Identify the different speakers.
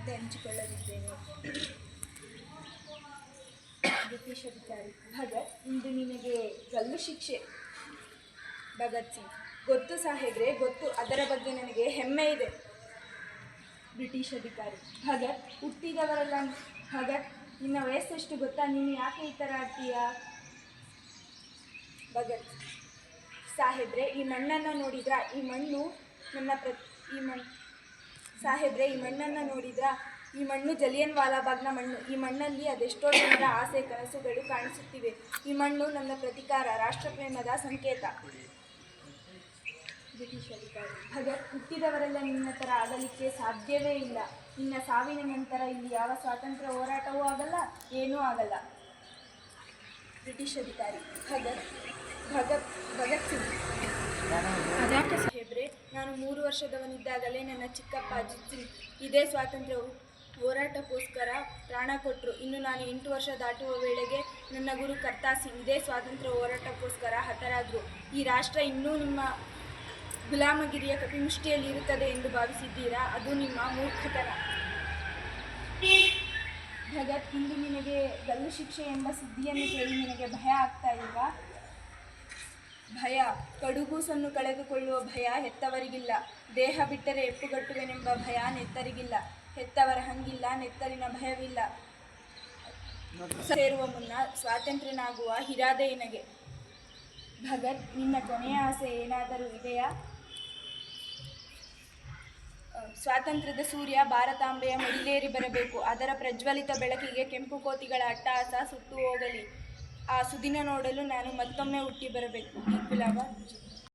Speaker 1: ಮುಂದೆ ಹಂಚಿಕೊಳ್ಳಲಿದ್ದೇನೆ ಬ್ರಿಟಿಷ್ ಅಧಿಕಾರಿ. ಭಗತ್ ಇಂದು ನಿನಗೆ ಗಲ್ಲು ಶಿಕ್ಷೆ. ಭಗತ್ ಸಿಂಗ್. ಗೊತ್ತು ಸಾಹೇಬ್ರೆ ಗೊತ್ತು ಅದರ ಬಗ್ಗೆ ನನಗೆ ಹೆಮ್ಮೆ ಇದೆ. ಬ್ರಿಟಿಷ್ ಅಧಿಕಾರಿ. ಭಗತ್ ಹುಟ್ಟಿದವರಲ್ಲ. ಭಗತ್ ನಿನ್ನ ವಯಸ್ಸೆಷ್ಟು ಗೊತ್ತಾ? ನೀನು ಯಾಕೆ ಈ ಥರ ಆಗ್ತೀಯಾ? ಭಗತ್ ಸಾಹೇಬ್ರೆ ಈ ಮಣ್ಣನ್ನು ನೋಡಿದ್ರ? ಈ ಮಣ್ಣು ನನ್ನ ಪ್ರತಿ ಈ ಮಣ್ಣು ಸಾಹೇಬ್ರೆ, ಈ ಮಣ್ಣನ್ನು ನೋಡಿದ್ರಾ? ಈ ಮಣ್ಣು ಜಲಿಯನ್ ವಾಲಾಬಾಗ್ನ ಮಣ್ಣು. ಈ ಮಣ್ಣಲ್ಲಿ ಅದೆಷ್ಟೋ ಜನರ ಆಸೆ, ಕನಸುಗಳು ಕಾಣಿಸುತ್ತಿವೆ. ಈ ಮಣ್ಣು ನನ್ನ ಪ್ರತಿಕಾರ, ರಾಷ್ಟ್ರಪ್ರೇಮದ ಸಂಕೇತ. ಬ್ರಿಟಿಷ್ ಅಧಿಕಾರಿ ಭಗತ್ ಹುಟ್ಟಿದವರೆಲ್ಲ ನಿನ್ನ ಥರ ಆಗಲಿಕ್ಕೆ ಸಾಧ್ಯವೇ ಇಲ್ಲ. ನಿನ್ನ ಸಾವಿನ ನಂತರ ಇಲ್ಲಿ ಯಾವ ಸ್ವಾತಂತ್ರ್ಯ ಹೋರಾಟವೂ ಆಗಲ್ಲ, ಏನೂ ಆಗಲ್ಲ. ಬ್ರಿಟಿಷ್ ಅಧಿಕಾರಿ ಭಗತ್ ಭಗತ್ ಭಗತ್ ಸಿಂಗ್
Speaker 2: ಅದ್ಯಾಕೆ
Speaker 1: ಸಾಹೇಬ್ರೆ ನಾನು ಮೂರು ವರ್ಷದವನಿದ್ದಾಗಲೇ ನನ್ನ ಚಿಕ್ಕಪ್ಪ ಅಜಿತ್ ಸಿಂಗ್ ಇದೇ ಸ್ವಾತಂತ್ರ್ಯ ಹೋರಾಟಕ್ಕೋಸ್ಕರ ಪ್ರಾಣ ಕೊಟ್ಟರು ಇನ್ನು ನಾನು ಎಂಟು ವರ್ಷ ದಾಟುವ ವೇಳೆಗೆ ನನ್ನ ಗುರು ಕರ್ತಾ ಸಿಂಗ್ ಇದೇ ಸ್ವಾತಂತ್ರ್ಯ ಹೋರಾಟಕ್ಕೋಸ್ಕರ ಹತರಾದರು. ಈ ರಾಷ್ಟ್ರ ಇನ್ನೂ ನಿಮ್ಮ ಗುಲಾಮಗಿರಿಯ ಕಪಿಮುಷ್ಟಿಯಲ್ಲಿ ಇರುತ್ತದೆ ಎಂದು ಭಾವಿಸಿದ್ದೀರಾ? ಅದು ನಿಮ್ಮ ಮೂರ್ಖತನ. ಭಗತ್, ಇಂದು ನಿನಗೆ ಗಲ್ಲು ಶಿಕ್ಷೆ ಎಂಬ ಸುದ್ದಿಯನ್ನು ಕೇಳಿ ನಿನಗೆ ಭಯ ಆಗ್ತಾ ಇಲ್ವಾ? ಭಯ. ಕಡುಗೂಸನ್ನು ಕಳೆದುಕೊಳ್ಳುವ ಭಯ ಹೆತ್ತವರಿಗಿಲ್ಲ. ದೇಹ ಬಿಟ್ಟರೆ ಎಪ್ಪುಗಟ್ಟುವೆನೆಂಬ ಭಯ ನೆತ್ತರಿಗಿಲ್ಲ. ಹೆತ್ತವರ ಹಂಗಿಲ್ಲ, ನೆತ್ತರಿನ ಭಯವಿಲ್ಲ. ಸೇರುವ ಮುನ್ನ ಸ್ವಾತಂತ್ರ್ಯನಾಗುವ ಹಿರಾದೆ ನಿನಗೆ ಭಗತ್, ನಿನ್ನ ಕೊನೆಯ ಆಸೆ ಏನಾದರೂ ಇದೆಯಾ? ಸ್ವಾತಂತ್ರ್ಯದ ಸೂರ್ಯ, ಭಾರತಾಂಬೆಯ ಮಡಿಲೇರಿ ಬರಬೇಕು. ಅದರ ಪ್ರಜ್ವಲಿತ ಬೆಳಕಿಗೆ ಕೆಂಪು ಕೋತಿಗಳ ಅಟ್ಟಹಾಸ ಸುಟ್ಟು ಹೋಗಲಿ. ಆ ಸುದಿನ ನೋಡಲು ನಾನು ಮತ್ತೊಮ್ಮೆ ಹುಟ್ಟಿ ಬರಬೇಕು. ಈ